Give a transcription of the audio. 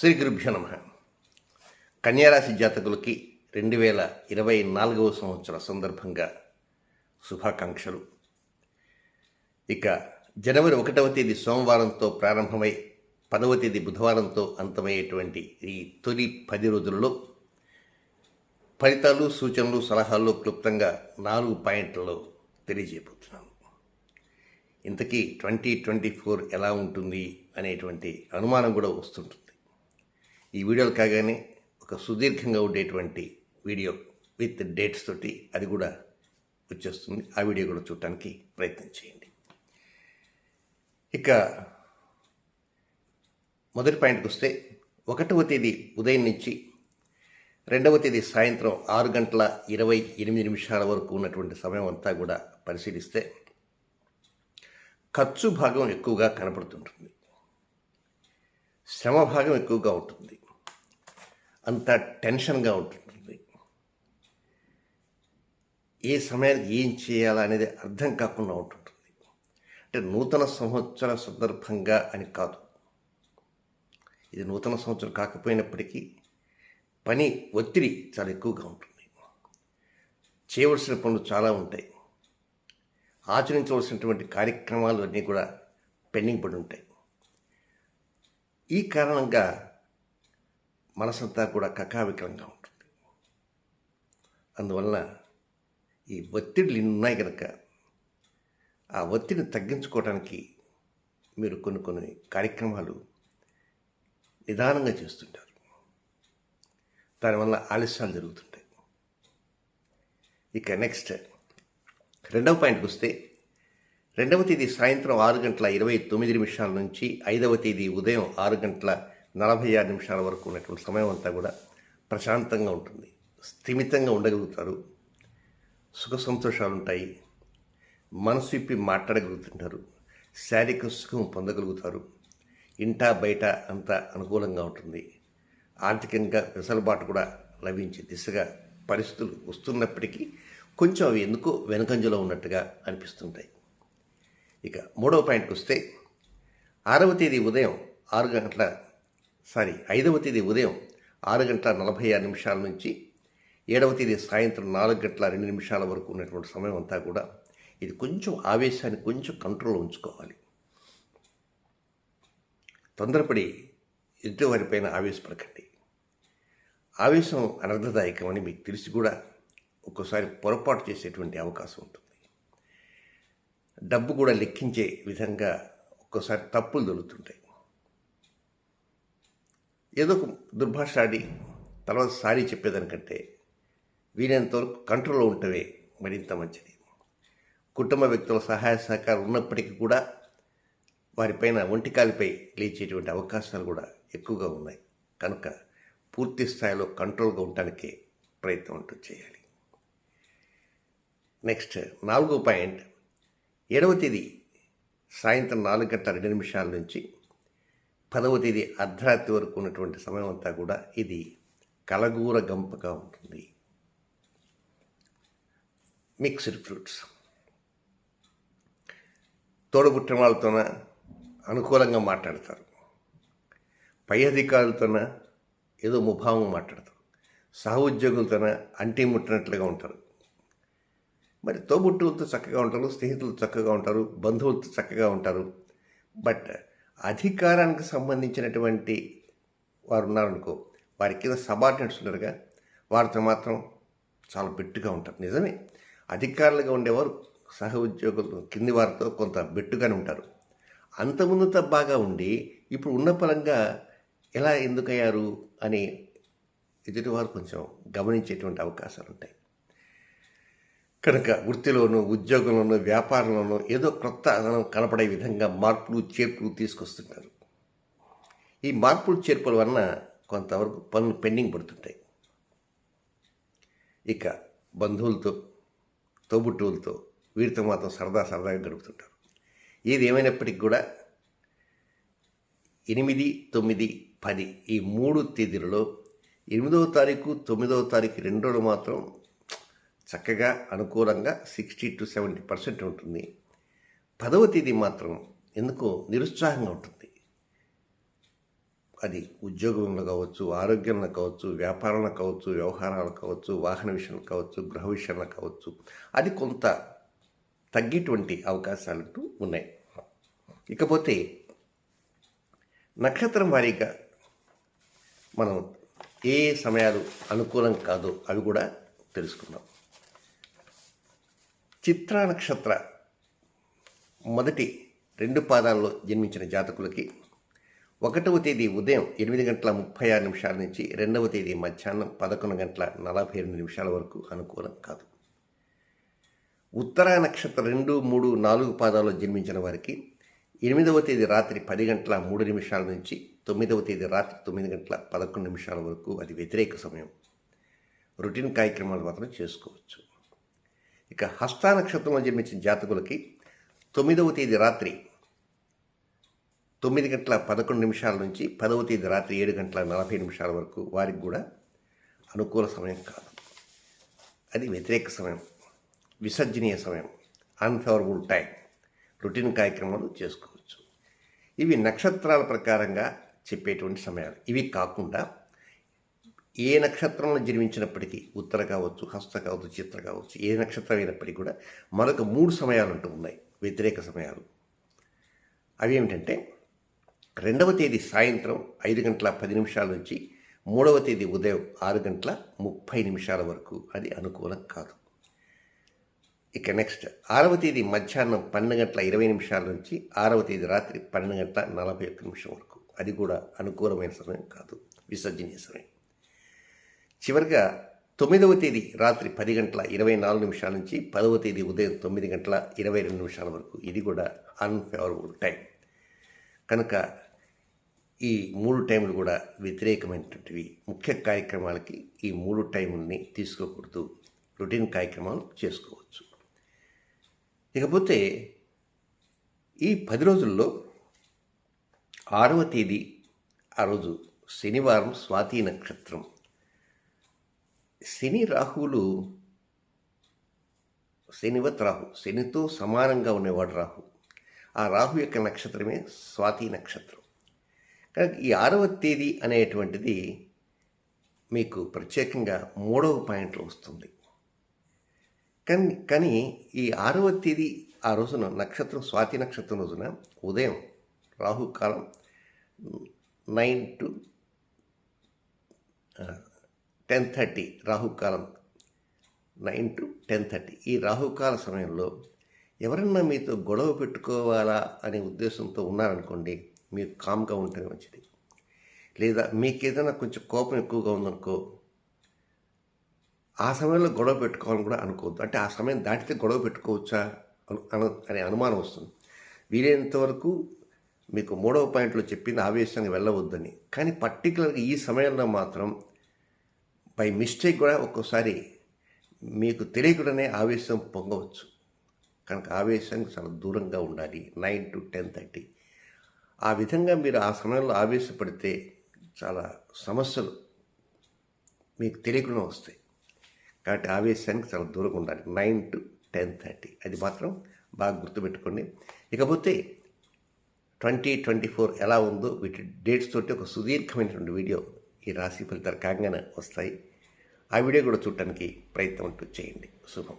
శ్రీ గురుభ్యో నమ. కన్యారాశి జాతకులకి రెండు వేల ఇరవై నాలుగవ సంవత్సర సందర్భంగా శుభాకాంక్షలు. ఇక జనవరి ఒకటవ తేదీ సోమవారంతో ప్రారంభమై పదవ తేదీ బుధవారంతో అంతమయ్యేటువంటి ఈ తొలి పది రోజులలో ఫలితాలు సూచనలు సలహాలు క్లుప్తంగా నాలుగు పాయింట్లలో తెలియజేయబోతున్నాను. ఇంతకీ ట్వంటీ ట్వంటీ ఫోర్ ఎలా ఉంటుంది అనేటువంటి అనుమానం కూడా వస్తుంటుంది. ఈ వీడియోలు కాగానే ఒక సుదీర్ఘంగా ఉండేటువంటి వీడియో విత్ డేట్స్ తోటి అది కూడా వచ్చేస్తుంది. ఆ వీడియో కూడా చూడటానికి ప్రయత్నం చేయండి. ఇక మొదటి పాయింట్కి వస్తే ఒకటవ తేదీ ఉదయం నుంచి రెండవ తేదీ సాయంత్రం ఆరు గంటల ఇరవై ఎనిమిది నిమిషాల వరకు ఉన్నటువంటి సమయం అంతా కూడా పరిశీలిస్తే ఖర్చు భాగం ఎక్కువగా కనపడుతుంటుంది. శ్రమ భాగం ఎక్కువగా ఉంటుంది. అంత టెన్షన్గా ఉంటుంది. ఏ సమయానికి ఏం చేయాలా అనేది అర్థం కాకుండా ఉంటుంటుంది అంటే నూతన సంవత్సర సందర్భంగా అని కాదు. ఇది నూతన సంవత్సరం కాకపోయినప్పటికీ పని ఒత్తిడి చాలా ఎక్కువగా ఉంటుంది. చేయవలసిన పనులు చాలా ఉంటాయి. ఆచరించవలసినటువంటి కార్యక్రమాలు అన్నీ కూడా పెండింగ్ పడి ఉంటాయి. ఈ కారణంగా మనసంతా కూడా కకావికలంగా ఉంటుంది. అందువల్ల ఈ ఒత్తిడులు ఉన్నాయి కనుక ఆ ఒత్తిడిని తగ్గించుకోవడానికి మీరు కొన్ని కొన్ని కార్యక్రమాలు నిదానంగా చేస్తుంటారు. దానివల్ల ఆలస్యాలు జరుగుతుంటాయి. ఇక నెక్స్ట్ రెండవ పాయింట్కి వస్తే రెండవ తేదీ సాయంత్రం ఆరు గంటల ఇరవై తొమ్మిది నిమిషాల నుంచి ఐదవ తేదీ ఉదయం ఆరు గంటల నలభై ఆరు నిమిషాల వరకు ఉన్నటువంటి సమయం అంతా కూడా ప్రశాంతంగా ఉంటుంది. స్థిమితంగా ఉండగలుగుతారు. సుఖ సంతోషాలు ఉంటాయి. మనసు ఇప్పి మాట్లాడగలుగుతుంటారు. శారీరక సుఖం పొందగలుగుతారు. ఇంటా బయట అంతా అనుకూలంగా ఉంటుంది. ఆర్థికంగా వెసలుబాటు కూడా లభించే దిశగా పరిస్థితులు వస్తున్నప్పటికీ కొంచెం అవి ఎందుకో వెనుకంజలో ఉన్నట్టుగా అనిపిస్తుంటాయి. ఇక మూడవ పాయింట్కి వస్తే ఆరవ తేదీ ఉదయం ఆరు గంటల సారీ ఐదవ తేదీ ఉదయం ఆరు గంటల నలభై ఆరు నిమిషాల నుంచి ఏడవ తేదీ సాయంత్రం నాలుగు గంటల రెండు నిమిషాల వరకు ఉన్నటువంటి సమయం అంతా కూడా ఇది కొంచెం ఆవేశాన్ని కొంచెం కంట్రోల్ ఉంచుకోవాలి. తొందరపడి ఎదుటివారిపైన ఆవేశపడకండి. ఆవేశం అనర్థదాయకమని మీకు తెలిసి కూడా ఒక్కోసారి పొరపాటు చేసేటువంటి అవకాశం ఉంటుంది. డబ్బు కూడా లెక్కించే విధంగా ఒక్కోసారి తప్పులు దొరుకుతుంటాయి ఏదో ఒక దుర్భాష ఆడి తర్వాత సారీ చెప్పేదానికంటే వీలైనంతవరకు కంట్రోల్లో ఉంటవే మరింత మంచిది. కుటుంబ వ్యక్తుల సహాయ సహకారం ఉన్నప్పటికీ కూడా వారిపైన ఒంటికాలిపై లేచేటువంటి అవకాశాలు కూడా ఎక్కువగా ఉన్నాయి. కనుక పూర్తి స్థాయిలో కంట్రోల్గా ఉండటానికి ప్రయత్నం అంటూ చేయాలి. నెక్స్ట్ నాలుగో పాయింట్. ఏడవ తేదీ సాయంత్రం నాలుగు గంటల రెండు నిమిషాల నుంచి పదవ తేదీ అర్ధరాత్రి వరకు ఉన్నటువంటి సమయం అంతా కూడా ఇది కలగూర గంపగా ఉంటుంది. మిక్స్డ్ ఫ్రూట్స్ తోడబుట్టిన వాళ్ళతోన అనుకూలంగా మాట్లాడతారు. పై అధికారులతోన ఏదో ముభావం మాట్లాడతారు. సహ ఉద్యోగులతోన అంటి ముట్టినట్లుగా ఉంటారు. మరి తోబుట్టులతో చక్కగా ఉంటారు స్నేహితులు చక్కగా ఉంటారు బంధువులతో చక్కగా ఉంటారు. బట్ అధికారానికి సంబంధించినటువంటి వారు ఉన్నారనుకో వారి కింద సబార్డినేట్స్ ఉన్నారుగా వారితో మాత్రం చాలా బెట్టుగా ఉంటారు. నిజమే. అధికారులుగా ఉండేవారు సహ ఉద్యోగులు కింది వారితో కొంత బెట్టుగానే ఉంటారు. అంతముందుత బాగా ఉండి ఇప్పుడు ఉన్న పరంగా ఎలా ఎందుకయ్యారు అని ఎదుటివారు కొంచెం గమనించేటువంటి అవకాశాలు ఉంటాయి కనుక వృత్తిలోనూ ఉద్యోగంలోనూ వ్యాపారంలోనూ ఏదో క్రొత్త అదనం కనపడే విధంగా మార్పులు చేర్పులు తీసుకొస్తుంటారు. ఈ మార్పులు చేర్పుల వలన కొంతవరకు పనులు పెండింగ్ పడుతుంటాయి. ఇక బంధువులతో తోబుట్టువులతో వీరితో మాత్రం సరదా సరదాగా గడుపుతుంటారు. ఏది ఏమైనప్పటికీ కూడా ఎనిమిది తొమ్మిది పది ఈ మూడు తేదీలలో ఎనిమిదవ తారీఖు తొమ్మిదవ తారీఖు రెండు రోజులు మాత్రం చక్కగా అనుకూలంగా సిక్స్టీ టు సెవెంటీ పర్సెంట్ ఉంటుంది. పదవ తేదీ మాత్రం ఎందుకో నిరుత్సాహంగా ఉంటుంది. అది ఉద్యోగంలో కావచ్చు ఆరోగ్యంలో కావచ్చు వ్యాపారంలో కావచ్చు వ్యవహారాలు కావచ్చు వాహన విషయంలో కావచ్చు గృహ విషయంలో కావచ్చు అది కొంత తగ్గేటువంటి అవకాశాలు ఉన్నాయి. ఇకపోతే నక్షత్రం వారీగా మనం ఏ సమయాలు అనుకూలం కాదో అవి కూడా తెలుసుకుందాం. చిత్రా నక్షత్ర మొదటి రెండు పాదాల్లో జన్మించిన జాతకులకి ఒకటవ తేదీ ఉదయం ఎనిమిది గంటల ముప్పై ఆరు నిమిషాల నుంచి రెండవ తేదీ మధ్యాహ్నం పదకొండు గంటల నలభై ఎనిమిది నిమిషాల వరకు అనుకూలం కాదు. ఉత్తరా నక్షత్ర రెండు మూడు నాలుగు పాదాల్లో జన్మించిన వారికి ఎనిమిదవ తేదీ రాత్రి పది గంటల మూడు నిమిషాల నుంచి తొమ్మిదవ తేదీ రాత్రి తొమ్మిది గంటల పదకొండు నిమిషాల వరకు అది వ్యతిరేక సమయం. రొటీన్ కార్యక్రమాలు మాత్రం చేసుకోవచ్చు. ఇక హస్తానక్షత్రంలో జన్మించిన జాతకులకి తొమ్మిదవ తేదీ రాత్రి తొమ్మిది గంటల పదకొండు నిమిషాల నుంచి పదవ తేదీ రాత్రి ఏడు గంటల నలభై నిమిషాల వరకు వారికి కూడా అనుకూల సమయం కాదు. అది వ్యతిరేక సమయం విసర్జనీయ సమయం అన్ఫేవరబుల్ టైం రొటీన్ కార్యక్రమాలు చేసుకోవచ్చు. ఇవి నక్షత్రాల ప్రకారంగా చెప్పేటువంటి సమయాలు. ఇవి కాకుండా ఏ నక్షత్రంలో జన్మించినప్పటికీ ఉత్తర కావచ్చు హస్త కావచ్చు చిత్ర కావచ్చు ఏ నక్షత్రం అయినప్పటికీ కూడా మరొక మూడు సమయాలు అంటూ ఉన్నాయి వ్యతిరేక సమయాలు. అవి ఏమిటంటే రెండవ తేదీ సాయంత్రం ఐదు గంటల పది నిమిషాల నుంచి మూడవ తేదీ ఉదయం ఆరు గంటల ముప్పై నిమిషాల వరకు అది అనుకూలం కాదు. ఇక నెక్స్ట్ ఆరవ తేదీ మధ్యాహ్నం పన్నెండు గంటల ఇరవై నిమిషాల నుంచి ఆరవ తేదీ రాత్రి పన్నెండు గంటల నలభై ఒక్క నిమిషం వరకు. అది కూడా అనుకూలమైన సమయం కాదు విసర్జనీయ సమయం. చివరిగా తొమ్మిదవ తేదీ రాత్రి పది గంటల ఇరవై నాలుగు నిమిషాల నుంచి పదవ తేదీ ఉదయం తొమ్మిది గంటల ఇరవై రెండు నిమిషాల వరకు. ఇది కూడా అన్ఫేవరబుల్ టైం కనుక ఈ మూడు టైంలు కూడా వ్యతిరేకమైనటువంటివి. ముఖ్య కార్యక్రమాలకి ఈ మూడు టైంలని తీసుకోకూడదు. రొటీన్ కార్యక్రమాలు చేసుకోవచ్చు. ఇకపోతే ఈ పది రోజుల్లో ఆరవ తేదీ ఆ రోజు శనివారం స్వాతి నక్షత్రం. శని రాహువులు శనివత్ రాహు శనితో సమానంగా ఉండేవాడు రాహు. ఆ రాహు యొక్క నక్షత్రమే స్వాతి నక్షత్రం. కనుక ఈ ఆరవ తేదీ అనేటువంటిది మీకు ప్రత్యేకంగా మూడవ పాయింట్లో వస్తుంది. కానీ కానీ ఈ ఆరవ తేదీ ఆ రోజున నక్షత్రం స్వాతి నక్షత్రం రోజున ఉదయం రాహుకాలం నైన్ టు టెన్ థర్టీ రాహుకాలం నైన్ టు టెన్ థర్టీ. ఈ రాహుకాల సమయంలో ఎవరన్నా మీతో గొడవ పెట్టుకోవాలా అనే ఉద్దేశంతో ఉన్నారనుకోండి మీరు కామ్గా ఉంటే మంచిది. లేదా మీకు ఏదైనా కొంచెం కోపం ఎక్కువగా ఉందనుకో ఆ సమయంలో గొడవ పెట్టుకోవాలని కూడా అనుకోవద్దు. అంటే ఆ సమయం దాటితే గొడవ పెట్టుకోవచ్చా అను అనే అనుమానం వస్తుంది. వీలైనంత వరకు మీకు మూడవ పాయింట్లో చెప్పింది ఆవేశంగా వెళ్ళవద్దని. కానీ పర్టికులర్గా ఈ సమయంలో మాత్రం బై మిస్టేక్ కూడా ఒక్కోసారి మీకు తెలియకుండానే ఆవేశం పొంగవచ్చు. కనుక ఆవేశానికి చాలా దూరంగా ఉండాలి. Nine to ten thirty. ఆ విధంగా మీరు ఆ సమయంలో ఆవేశపడితే చాలా సమస్యలు మీకు తెలియకుండా వస్తాయి. కాబట్టి ఆవేశానికి చాలా దూరంగా ఉండాలి. Nine to ten thirty. అది మాత్రం బాగా గుర్తుపెట్టుకోండి. ఇకపోతే ట్వంటీ ట్వంటీ ఫోర్ ఎలా ఉందో వీటి డేట్స్ తోటి ఒక సుదీర్ఘమైనటువంటి వీడియో ఈ రాశి ఫలితాలు కాగానే వస్తాయి. ఆ వీడియో కూడా చూడటానికి ప్రయత్నం అంటూ చేయండి. శుభం.